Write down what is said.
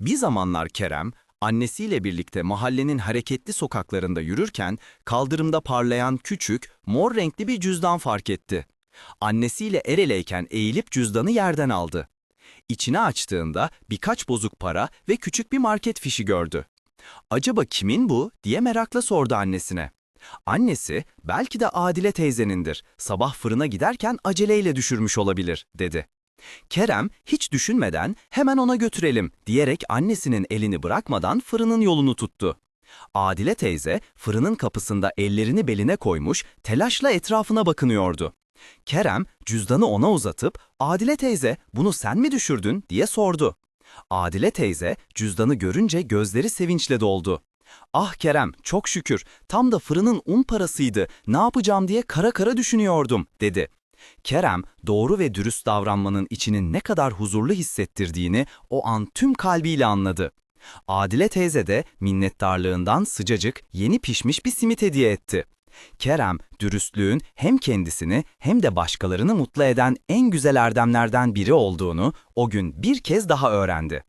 Bir zamanlar Kerem, annesiyle birlikte mahallenin hareketli sokaklarında yürürken kaldırımda parlayan küçük, mor renkli bir cüzdan fark etti. Annesiyle el eleyken eğilip cüzdanı yerden aldı. İçini açtığında birkaç bozuk para ve küçük bir market fişi gördü. Acaba kimin bu diye merakla sordu annesine. Annesi, belki de Adile teyzenindir, sabah fırına giderken aceleyle düşürmüş olabilir, dedi. Kerem hiç düşünmeden hemen ona götürelim diyerek annesinin elini bırakmadan fırının yolunu tuttu. Adile teyze fırının kapısında ellerini beline koymuş telaşla etrafına bakınıyordu. Kerem cüzdanı ona uzatıp Adile teyze bunu sen mi düşürdün diye sordu. Adile teyze cüzdanı görünce gözleri sevinçle doldu. Ah Kerem çok şükür tam da fırının un parasıydı ne yapacağım diye kara kara düşünüyordum dedi. Kerem, doğru ve dürüst davranmanın içinin ne kadar huzurlu hissettirdiğini o an tüm kalbiyle anladı. Adile teyze de minnettarlığından sıcacık, yeni pişmiş bir simit hediye etti. Kerem, dürüstlüğün hem kendisini hem de başkalarını mutlu eden en güzel erdemlerden biri olduğunu o gün bir kez daha öğrendi.